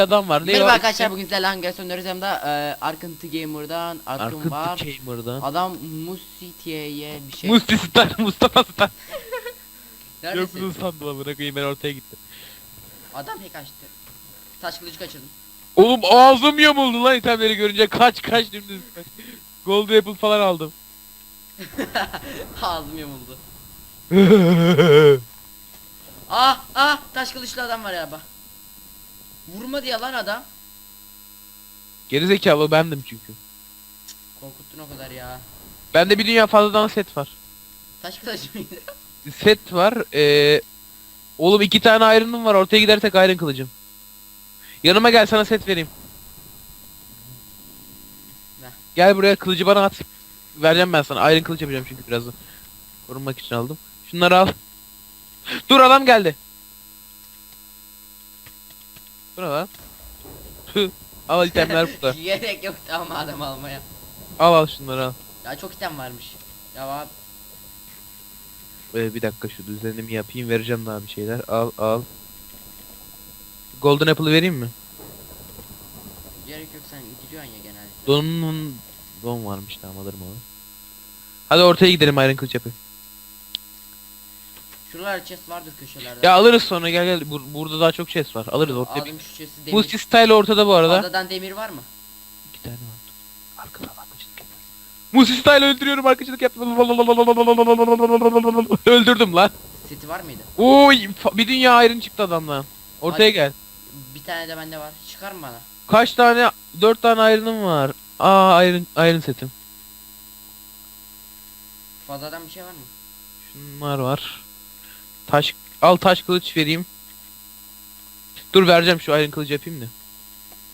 adam var. Ne Merhaba o? arkadaşlar bugün sizlerle hangi hem de e, Arkıntı Gamer'dan Arkın Arkın var. Gamer'dan. Adam Musitiye'ye bir şey. Musti Star, Mustafa Star. Neredesin? Yoksun sandım amına koyayım ben ortaya gittim. Adam hack açtı. Taş kılıcı kaçırdım. Oğlum ağzım yamuldu lan itemleri görünce kaç kaç dümdüz kaç. Gold Apple falan aldım. Ağzım yamuldu. Ah ah taş kılıçlı adam var ya bak. Vurma diye lan adam. Gerizekalı bendim çünkü. Korkuttun o kadar ya. Bende bir dünya fazladan set var. Taş kılıç mıydı? Set var. Ee, oğlum iki tane iron'ım var. Ortaya gidersek iron kılıcım. Yanıma gel sana set vereyim. Ver. Gel buraya kılıcı bana at. Vereceğim ben sana. Iron kılıç yapacağım çünkü birazdan. Korunmak için aldım. Şunları al. Dur adam geldi. Dur lan. Tüh. Al itemler burada. Gerek yoktu ama adam almaya. Al al şunları al. Ya çok item varmış. Ya abi Ee, bir dakika şu düzenimi yapayım vereceğim daha bir şeyler. Al al. Golden Apple'ı vereyim mi? gerek yok sen gidiyorsun ya genelde. Donun don varmış tamam alırım onu. Hadi ortaya gidelim Iron kılıç yapayım. Şuralar chest vardır köşelerde. Ya alırız sonra gel gel Bur- burada daha çok chest var. Alırız ortaya. Aldım şu chest'i demir. Style ortada bu arada. Adadan demir var mı? İki tane var. Arkada arkadaşlık yapıyorum. Musti style öldürüyorum arkadaşlık yaptım. Öldürdüm lan. Seti var mıydı? Oy bir dünya iron çıktı adamdan. Ortaya Hadi. gel. Bir tane de bende var. Çıkar mı bana? Kaç tane? Dört tane iron'ım var. Aa iron, iron setim. Fazladan bir şey var mı? Şunlar var. Taş al taş kılıç vereyim. Dur vereceğim şu iron kılıcı yapayım da.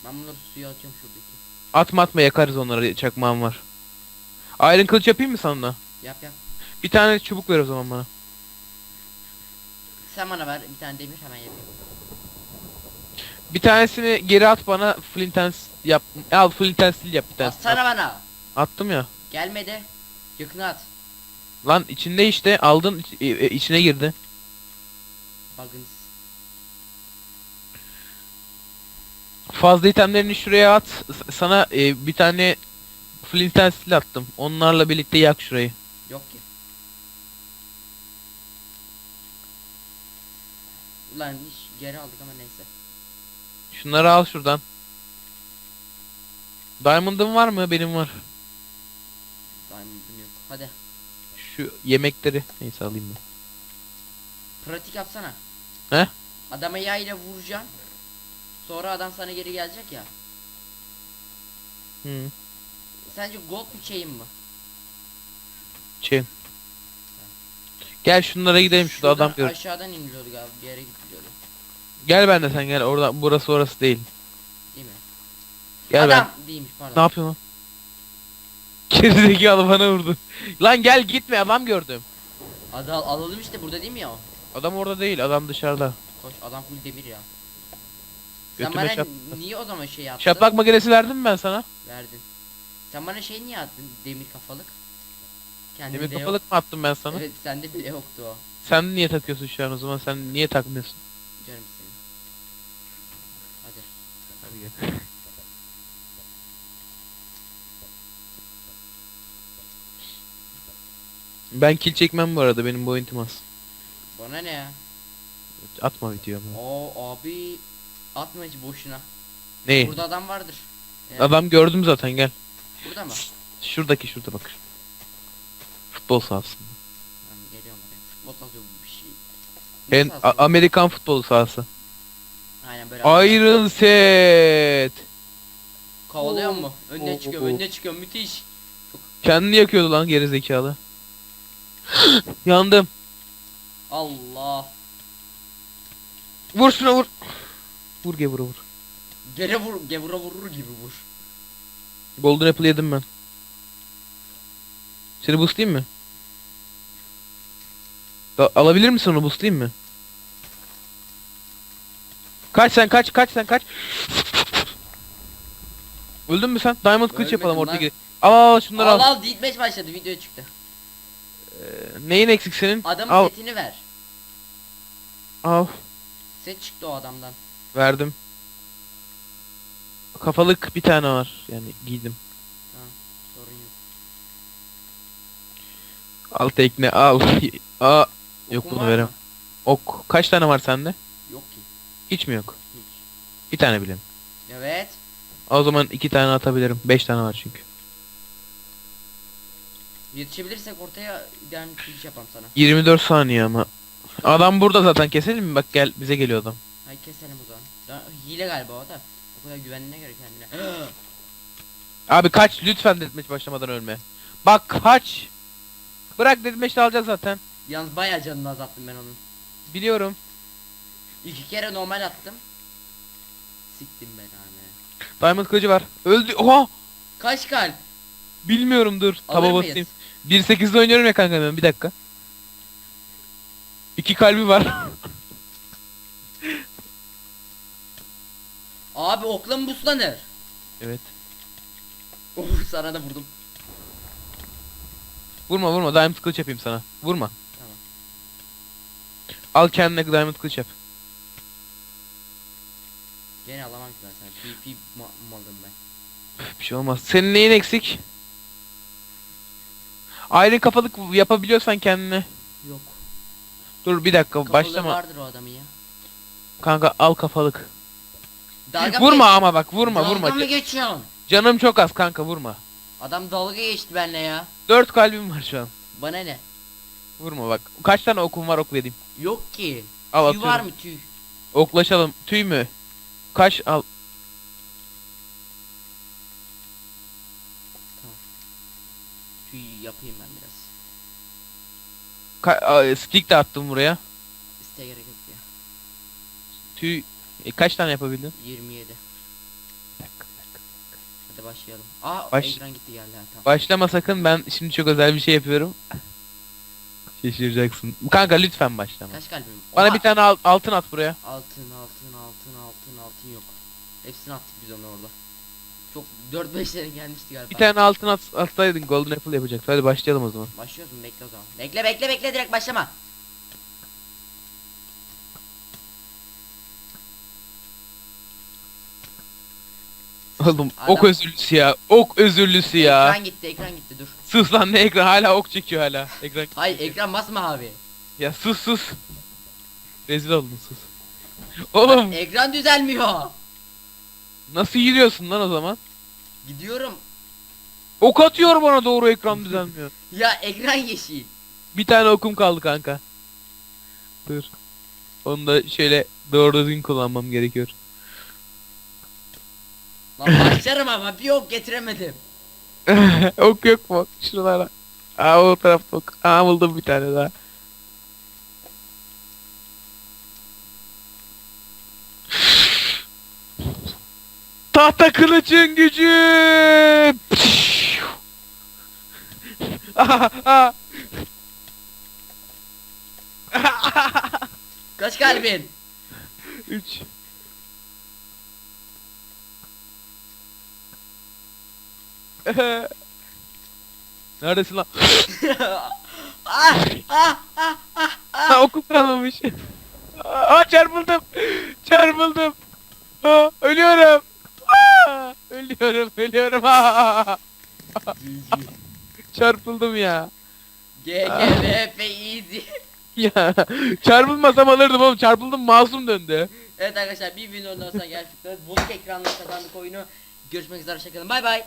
Ben bunları suya atıyorum şuradaki. Atma atma yakarız onları çakmağım var. Iron kılıç yapayım mı sana? Yap yap. Bir tane çubuk ver o zaman bana. Sen bana ver bir tane demir hemen yapayım. Bir tanesini geri at bana flint and yap. Al flint and steel yap bir tanesini. Atsana bana. Attım ya. Gelmedi. Yakına at. Lan içinde işte aldın e- e- içine girdi. Buggins. Fazla itemlerini şuraya at. Sana e, bir tane flint and steel attım. Onlarla birlikte yak şurayı. Yok ki. Ulan hiç geri aldık ama neyse. Şunları al şuradan. Diamond'ın var mı? Benim var. Diamond'ım yok. Hadi. Şu yemekleri neyse alayım ben. Pratik yapsana. He? Adama yayla vuracaksın. Sonra adam sana geri gelecek ya. Hı. Sence gold mu chain mi? Şey. Gel şunlara gidelim şurada adam gör. Aşağıdan iniliyordu galiba bir yere gidiliyordu. Gel ben de sen gel. Orada burası orası değil. Değil mi? Gel adam ben. değilmiş pardon. Ne yapıyorsun lan? Gerizekalı bana vurdu. Lan gel gitme adam gördüm. Adı al- alalım işte burada değil mi ya o? Adam orada değil adam dışarıda. Koş adam full demir ya. Sen Götüme bana şap. niye o zaman şey yaptın? Şaplak makinesi verdim mi ben sana? Verdin. Sen bana şey niye attın? Demir kafalık. Kendinde Demir yok. kafalık mı attım ben sana? Evet sende bile yoktu o. Sen niye takıyorsun şu an o zaman? Sen niye takmıyorsun? Canım senin. Hadi. Hadi gel. Ben kill çekmem bu arada benim boyuntum az. Bana ne ya? Atma videomu. Oo abi atma hiç boşuna. Neyi? Burada adam vardır. Yani Adam gördüm zaten gel. Burada mı? Şuradaki şurada bak. Futbol sahası. Ben geliyorum oraya. Futbol sahası bu bir şey. Ne En sahası A- bu? Amerikan futbol sahası. Aynen böyle. Iron set. Kovalıyor mu? Önüne Oo, çıkıyor, oo. önüne çıkıyor. Müthiş. Kendini yakıyordu lan geri zekalı. Yandım. Allah. Vur şuna vur. Vur gevura vur. Gere vur, gevura vurur gibi vur. Golden apple yedim ben. Seni boostlayayım mı? Da- alabilir misin onu boostlayayım mı? Kaç sen kaç kaç sen kaç. Öldün mü sen? Diamond kılıç Ölmedim yapalım ortaya lan. gir. Al al şunları al al. al deathmatch başladı video çıktı. Neyin eksik senin? Adamın al setini ver. al. Set çıktı o adamdan. Verdim. Kafalık bir tane var. Yani giydim. Sorun yok. Al tekne al. Aa yok bunu var mı? Ok. Kaç tane var sende? Yok ki. Hiç mi yok? Hiç. Bir tane bile. mi? Evet. O zaman iki tane atabilirim. Beş tane var çünkü. Yetişebilirsek ortaya diamond kılıç yapalım sana. 24 saniye ama. Adam burada zaten keselim mi? Bak gel bize geliyor adam. Hay keselim o zaman. Da, hile galiba o da. O kadar güvenliğine göre kendine. Abi kaç lütfen deathmatch başlamadan ölme. Bak kaç. Bırak deathmatch de alacak zaten. Yalnız bayağı canını azalttım ben onun. Biliyorum. İki kere normal attım. Siktim ben abi. Diamond kılıcı var. Öldü. Oha. Kaç kalp? Bilmiyorum dur. Alır Taba mıyız? basayım. 1.8'de oynuyorum ya kanka ben. Bir dakika. İki kalbi var. Abi okla mı buslanır? evet. Oh sana da vurdum. Vurma vurma. Diamond kılıç yapayım sana. Vurma. Tamam. Al kendine diamond kılıç yap. Gene alamam ki ben sana. PP ma- malım ben. Bir şey olmaz. Senin neyin eksik? Iron kafalık yapabiliyorsan kendine. Yok. Dur bir dakika Kafalığı başlama. vardır o adamın ya. Kanka al kafalık. Dalga mı Vurma geç- ama bak vurma Dalga vurma. mı Ca- geçiyorsun? Canım çok az kanka vurma. Adam dalga geçti benimle ya. 4 kalbim var şu an. Bana ne? Vurma bak. Kaç tane okum var ok vereyim. Yok ki. Al Tüy atıyorum. var mı tüy? Oklaşalım. Tüy mü? Kaç al. Tüy yapayım ben biraz. Ka- a- stick de attım buraya. İsteğe gerek yok ya. Tüy. E, kaç tane yapabildin? 27. Bir dakika, bir dakika. Hadi başlayalım. Aa Baş- ekran gitti geldi ha tamam. Başlama sakın ben şimdi çok özel bir şey yapıyorum. Şaşıracaksın. Kanka lütfen başlama. Kaç kalbim? Bana Oha! bir tane al- altın at buraya. Altın altın altın altın altın yok. Hepsini attık biz onu orada. Çok 4-5 sene gelmişti galiba. Bir tane altın at atsaydın golden apple yapacaktı. Hadi başlayalım o zaman. Başlıyoruz mu? Bekle o zaman. Bekle bekle bekle direkt başlama. Oğlum Adam- ok özürlüsü ya. Ok özürlüsü ya. Ekran gitti ekran gitti dur. Sus lan ne ekran hala ok çekiyor hala. Ekran. Hayır ekran masmavi. Ya sus sus. Rezil oldun sus. Oğlum Ekran düzelmiyor. Nasıl yürüyorsun lan o zaman? Gidiyorum. Ok atıyor bana doğru ekran düzelmiyor. Ya ekran yeşil. Bir tane okum kaldı kanka. Dur. Onu da şöyle doğru düzgün kullanmam gerekiyor. Lan başlarım ama bir ok getiremedim. ok yok mu? Şuralara. Aa o tarafta ok. Aa buldum bir tane daha. Tahta kılıcın gücü. Kaç kalbin? Üç. Neredesin lan? ah ah ah ah. Ha okum kalmamış. Aa çarpıldım. Çarpıldım. Aa, ölüyorum. Aa, ölüyorum, ölüyorum. Aa, GG. çarpıldım ya. GGVP easy. Ya çarpılmasam alırdım oğlum. Çarpıldım masum döndü. evet arkadaşlar bir videonun daha sonra gerçekten bozuk ekranla kazandık oyunu. Görüşmek üzere hoşçakalın bay bay.